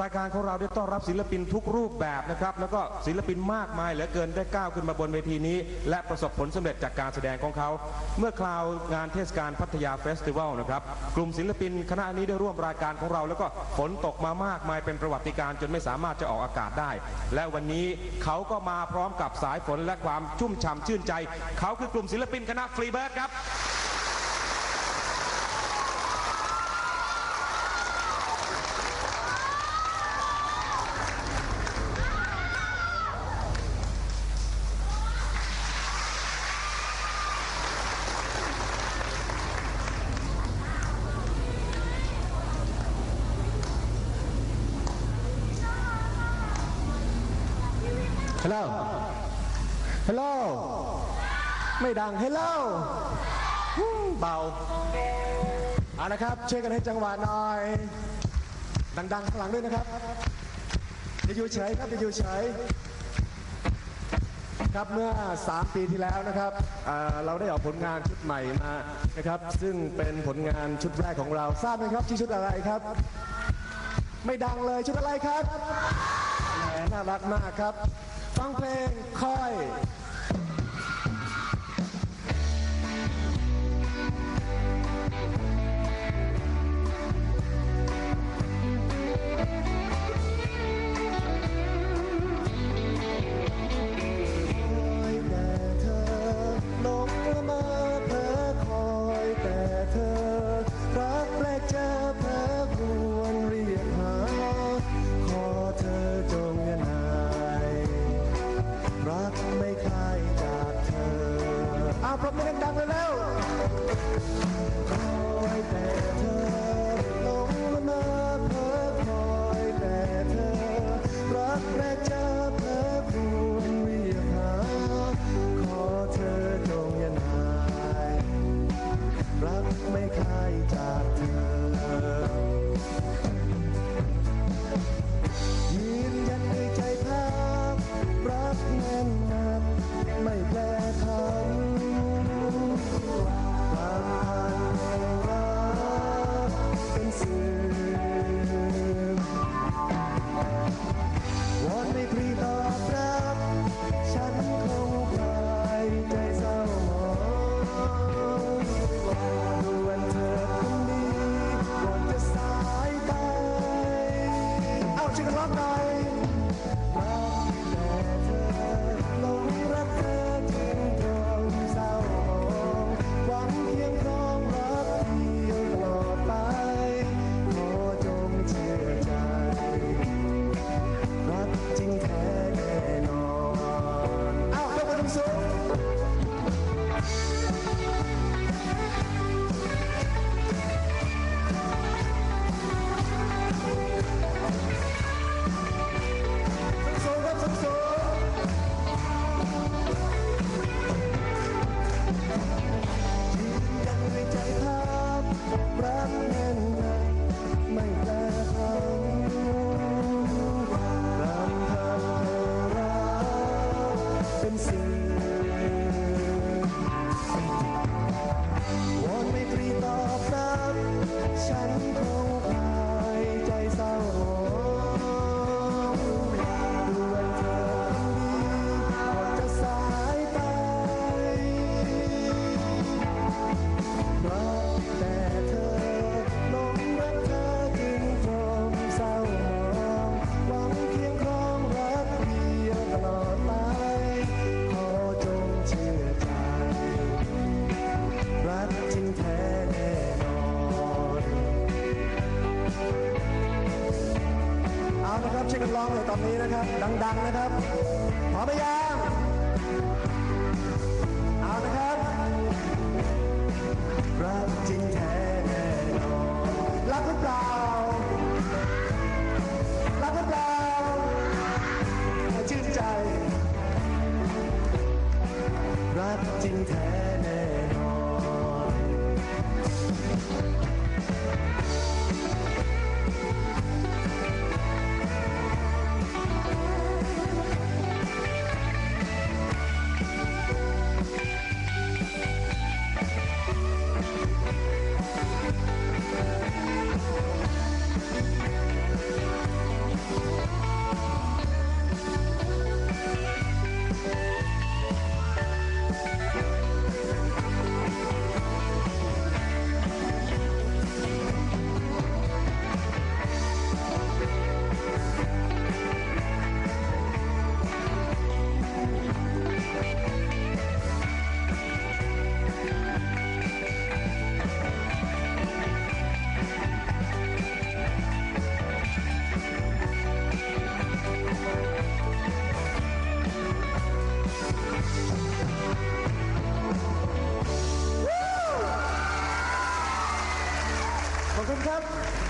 รายการของเราได้ต้อนรับศิลปินทุกรูปแบบนะครับ แล้วก็ศิลปินมากมายเหลือเกินได้ก้าวขึ้นมาบนเวทีนี้ และประสบผลสำเร็จจากการแสดงของเขา เมื่อคราวงานเทศกาลพัทยาเฟสติวัลนะครับ กลุ่มศิลปินคณะนี้ได้ร่วมรายการของเรา แล้วก็ฝนตกมามากมายเป็นประวัติการณ์จนไม่สามารถจะออกอากาศได้ และวันนี้เขาก็มาพร้อมกับสายฝนและความชุ่มฉ่ำชื่นใจ เขาคือกลุ่มศิลปินคณะฟรีเบิร์ดครับ ฮัลโหลฮัลโหลไม่ดังฮัลโหลเบาเอาละครับช่วยกันให้จังหวะหน่อย ดังๆข้างหลังด้วยนะครับอย่าอยู่เฉยครับอย่าอยู่เฉยครับเมื่อ 3 ปีที่แล้วนะครับเเราได้ออกผลงานชุดใหม่มานะครับ ซึ่งเป็นผลงานชุดแรกของเราทราบไหมครับชื่อชุดอะไรครับ ไม่ดังเลยชุดอะไรครับแหมน่ารักมากครับ ฟังเพลงค่อย ปรบมือดังๆเลยแล้วค ช่วยกันร้องเลยตอนนี้นะครับ ดัง ๆ นะครับพร้อมไหมยัง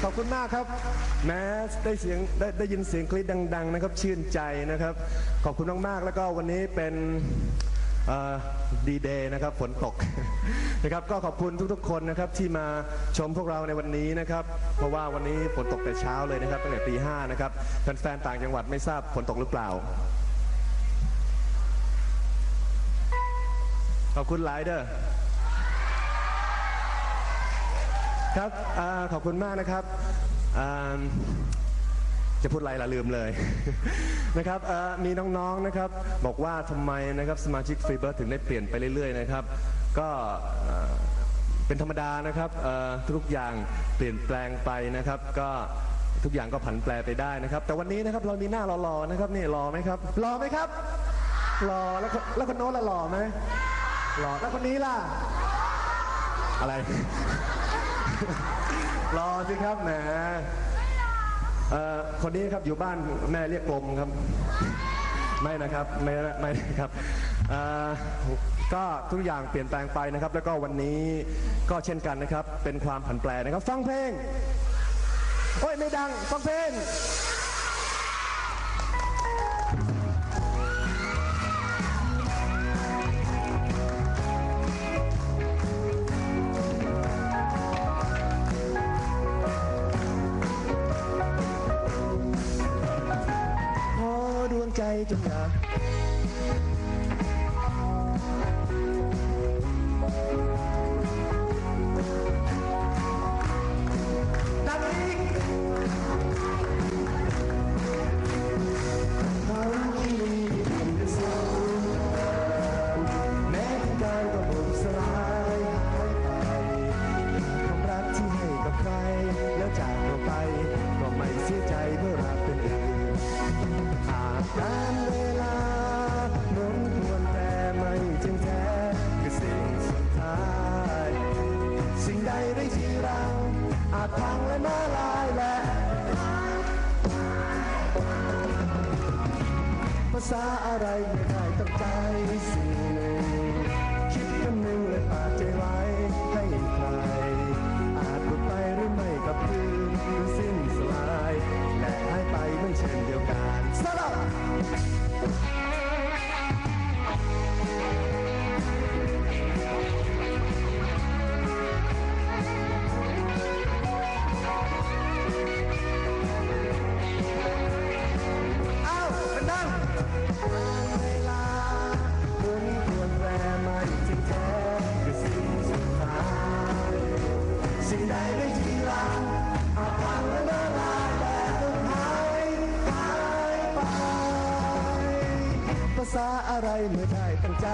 อบคุณมากครับ แม้ได้เสียงได้ได้ยินเสียงกรี๊ดดัง ๆ นะครับ ชื่นใจนะครับ ขอบคุณมากๆ แล้วก็วันนี้เป็นดีเดย์นะครับฝนตกนะครับก็ขอบคุณทุกๆคนนะครับที่มาชมพวกเราในวันนี้นะครับ เพราะว่าวันนี้ฝนตกแต่เช้าเลยนะครับตั้งแต่ตีห้านะครับแฟนๆต่างจังหวัดไม่ทราบฝนตกหรือเปล่า ขอบคุณหลายเด้อ ครับอาขอบคุณมากนะครับอ่าจะพูดอะไรล่ะลืมเลย นะครับมีน้องๆนะครับ บอกว่าทำไมนะครับสมาชิกฟรีเบิร์ถึงได้เปลี่ยนไปเรื่อยๆนะครับ ก็เป็นธรรมดานะครับทุกอย่างเปลี่ยนแปลงไปนะครับ ก็ทุกอย่างก็ผันแปรไปได้นะครับ แต่วันนี้นะครับเรามีหน้าหล่อๆนะครับนี่หล่อไหมครับหล่อไหมครับหล่อแล้วแล้วคนโน้นละหล่อไหมหล่อแล้วคนนี้ล่ะ อะไร รอสิครับแหมเอ่อคนนี้ครับอยู่บ้านแม่เรียกกลมครับ ไม่นะครับ ไม่ไม่นะครับเอ่อก็ทุกอย่างเปลี่ยนแปลงไปนะครับ แล้วก็วันนี้ก็เช่นกันนะครับ เป็นความผันแปรนะครับ ฟังเพลง โอ้ย ไม่ดัง ฟังเพลง ดวงใษาอะไรไม่ได้ตั้งใจสิ่ง เมื่อได้ตั้งใจ